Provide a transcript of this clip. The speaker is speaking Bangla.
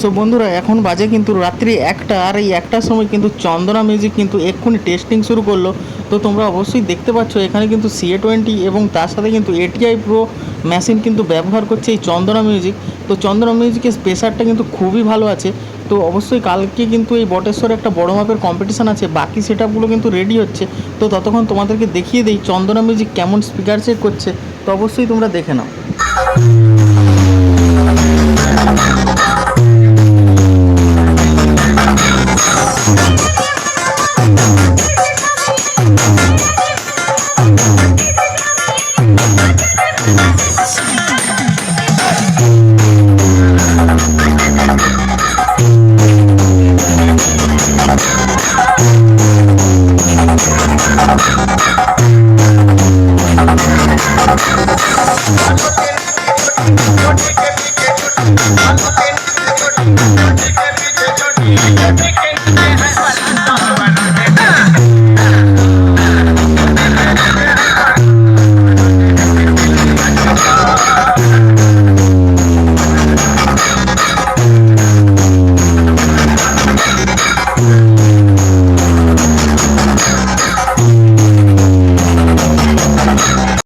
সো বন্ধুরা, এখন বাজে কিন্তু রাত্রি একটা, আর এই একটার সময় কিন্তু চন্দনা মিউজিক কিন্তু এক্ষুনি টেস্টিং শুরু করল। তো তোমরা অবশ্যই দেখতে পাচ্ছ, এখানে কিন্তু সিএ টোয়েন্টি এবং তার সাথে কিন্তু এটিআই প্রো মেশিন কিন্তু ব্যবহার করছে এই চন্দনা মিউজিক তো চন্দনা মিউজিকের স্পেশারটা কিন্তু খুবই ভালো আছে। তো অবশ্যই কালকে কিন্তু এই বটেশ্বরে একটা বড় মাপের কম্পিটিশান আছে, বাকি সেট কিন্তু রেডি হচ্ছে। তো ততক্ষণ তোমাদেরকে দেখিয়ে দিই চন্দনা মিউজিক কেমন স্পিকার চেক করছে। তো অবশ্যই তোমরা দেখে নাও। Take it.